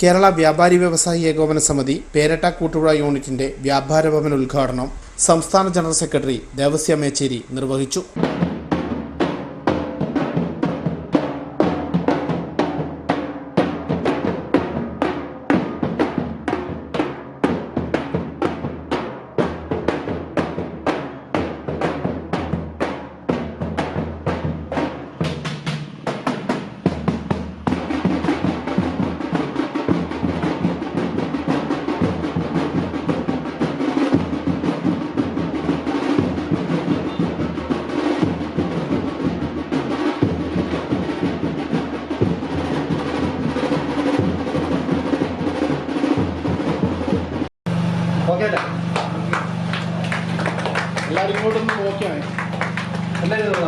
കേരള വ്യാപാരി വ്യവസായി ഏകോപന സമിതി പേരട്ട കൂട്ടുപുഴ യൂണിറ്റിന്റെ വ്യാപാര ഭവൻ ഉദ്ഘാടനം സംസ്ഥാന ജനറൽ സെക്രട്ടറി ദേവസ്യ മേച്ചേരി നിർവഹിച്ചു. എല്ലാവരും ഇങ്ങോട്ടൊന്ന് നോക്കിയാണ് എല്ലാവരും ഇത്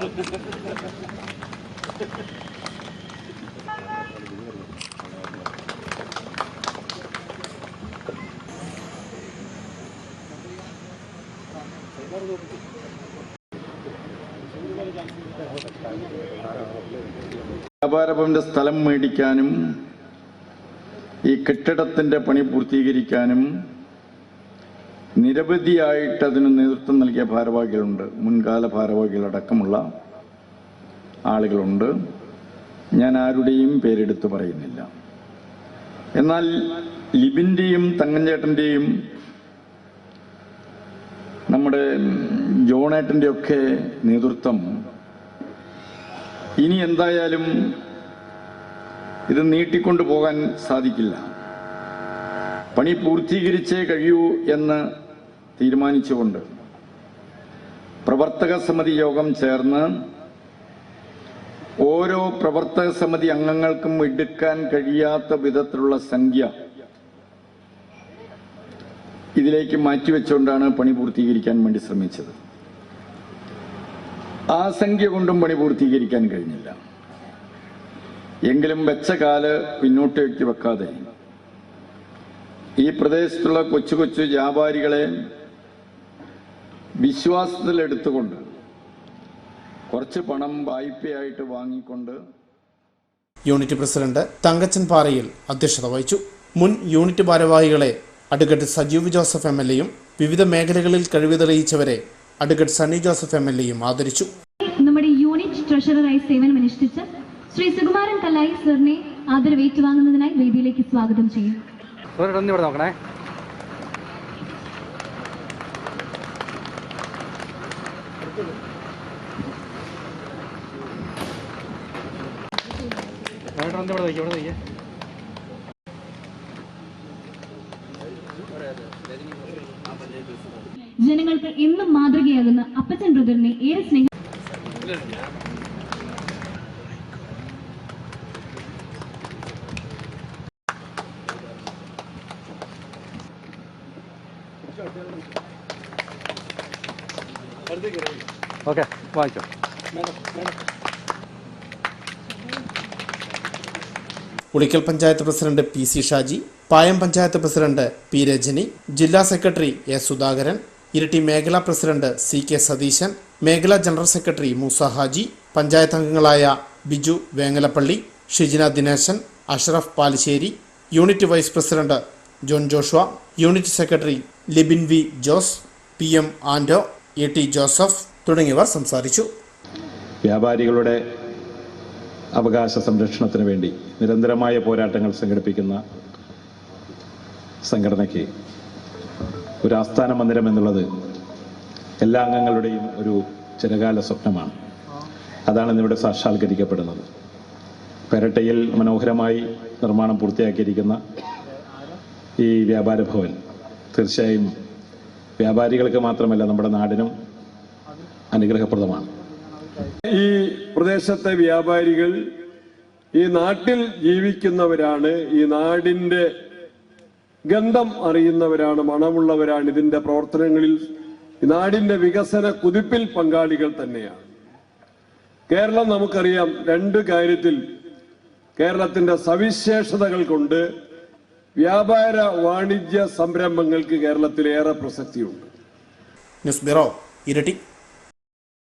പറഞ്ഞേ വ്യാപാര ഭവന്റെ സ്ഥലം മേടിക്കാനും ഈ കെട്ടിടത്തിന്റെ പണി പൂർത്തീകരിക്കാനും നിരവധിയായിട്ട് അതിന് നേതൃത്വം നൽകിയ ഭാരവാഹികളുണ്ട്. മുൻകാല ഭാരവാഹികളടക്കമുള്ള ആളുകളുണ്ട്. ഞാൻ ആരുടെയും പേരെടുത്ത് പറയുന്നില്ല. എന്നാൽ ലിബിന്റെയും തങ്ങഞ്ചേട്ടന്റെയും നമ്മുടെ ജോണേട്ടന്റെയൊക്കെ നേതൃത്വം ഇനി എന്തായാലും ഇത് നീട്ടിക്കൊണ്ടു പോകാൻ സാധിക്കില്ല. പണി പൂർത്തീകരിച്ചേ കഴിയൂ എന്ന് തീരുമാനിച്ചുകൊണ്ട് പ്രവർത്തക സമിതി യോഗം ചേർന്ന് ഓരോ പ്രവർത്തക സമിതി അംഗങ്ങൾക്കും എടുക്കാൻ കഴിയാത്ത വിധത്തിലുള്ള സംഖ്യ ഇതിലേക്ക് മാറ്റിവെച്ചുകൊണ്ടാണ് പണി പൂർത്തീകരിക്കാൻ വേണ്ടി ശ്രമിച്ചത്. ആ സംഖ്യ കൊണ്ടും പണി പൂർത്തീകരിക്കാൻ കഴിഞ്ഞില്ല. എങ്കിലും വെച്ച കാൽ പിന്നോട്ടേക്ക് വെക്കാതെ ഈ പ്രദേശത്തുള്ള കൊച്ചു കൊച്ചു വ്യാപാരികളെ വിശ്വാസത്തിലെടുത്തുകൊണ്ട് കുറച്ച് പണം വായ്പയായിട്ട് വാങ്ങിക്കൊണ്ട് യൂണിറ്റ് പ്രസിഡന്റ് തങ്കച്ചൻ പാറയിൽ അധ്യക്ഷത വഹിച്ചു. മുൻ യൂണിറ്റ് ഭാരവാഹികളെ advocate Sajeev Joseph M L എയും വിവിധ മേഖലകളിൽ കഴിവ് തെളിയിച്ചവരെ advocate Sunny Joseph M L എയും ആദരിച്ചു. നമ്മുടെ യൂണിറ്റ് ട്രഷററായി സേവനമനുഷ്ഠിച്ച് ശ്രീ സുകുമാരൻ കലായി സാറിനെ ആദരവേറ്റുവാങ്ങുന്നതിനായി വേദിയിലേക്ക് സ്വാഗതം ചെയ്യും. ജനങ്ങൾക്ക് എന്നും മാതൃകയാകുന്ന അപ്പച്ചൻ ബ്രദറിനെ ഏറെ സ്നേഹം ഓക്കെ വാങ്ങിച്ചോ Ulikkal panchayat president P C Shaji Payam panchayat president P Rajani ജില്ലാ സെക്രട്ടറി എ സുധാകരൻ ഇരട്ടി മേഖലാ പ്രസിഡന്റ് സി കെ സതീശൻ മേഖലാ ജനറൽ സെക്രട്ടറി മൂസ ഹാജി പഞ്ചായത്ത് അംഗങ്ങളായ Biju Vengalappally Shijina Dineshan Ashraf Palissery unit vice president John Joshua unit secretary Libin V Jose P M Ando A T Joseph തുടങ്ങിയവർ സംസാരിച്ചു. വ്യാപാരികളുടെ അവകാശ സംരക്ഷണത്തിന് വേണ്ടി നിരന്തരമായ പോരാട്ടങ്ങൾ സംഘടിപ്പിക്കുന്ന സംഘടനയ്ക്ക് ഒരു ആസ്ഥാന മന്ദിരം എന്നുള്ളത് എല്ലാ അംഗങ്ങളുടെയും ഒരു ചിരകാല സ്വപ്നമാണ്. അതാണ് ഇന്നിവിടെ സാക്ഷാത്കരിക്കപ്പെടുന്നത്. പെരട്ടയിൽ മനോഹരമായി നിർമ്മാണം പൂർത്തിയാക്കിയിരിക്കുന്ന ഈ വ്യാപാര ഭവൻ തീർച്ചയായും വ്യാപാരികൾക്ക് മാത്രമല്ല നമ്മുടെ നാടിനും അനുഗ്രഹപ്രദമാണ്. ഈ പ്രദേശത്തെ വ്യാപാരികൾ ഈ നാട്ടിൽ ജീവിക്കുന്നവരാണ് ഈ നാടിന്റെ ഗന്ധം അറിയുന്നവരാണ് മണമുള്ളവരാണ് ഇതിന്റെ പ്രവർത്തനങ്ങളിൽ ഈ നാടിന്റെ വികസന കുതിപ്പിൽ പങ്കാളികൾ തന്നെയാണ്. കേരളം നമുക്കറിയാം രണ്ട് കാര്യത്തിൽ കേരളത്തിന്റെ സവിശേഷതകൾ കൊണ്ട് വ്യാപാര വാണിജ്യ സംരംഭങ്ങൾക്ക് കേരളത്തിൽ ഏറെ പ്രസക്തിയുണ്ട്. ന്യൂസ് ബ്യൂറോ ഇരട്ടി.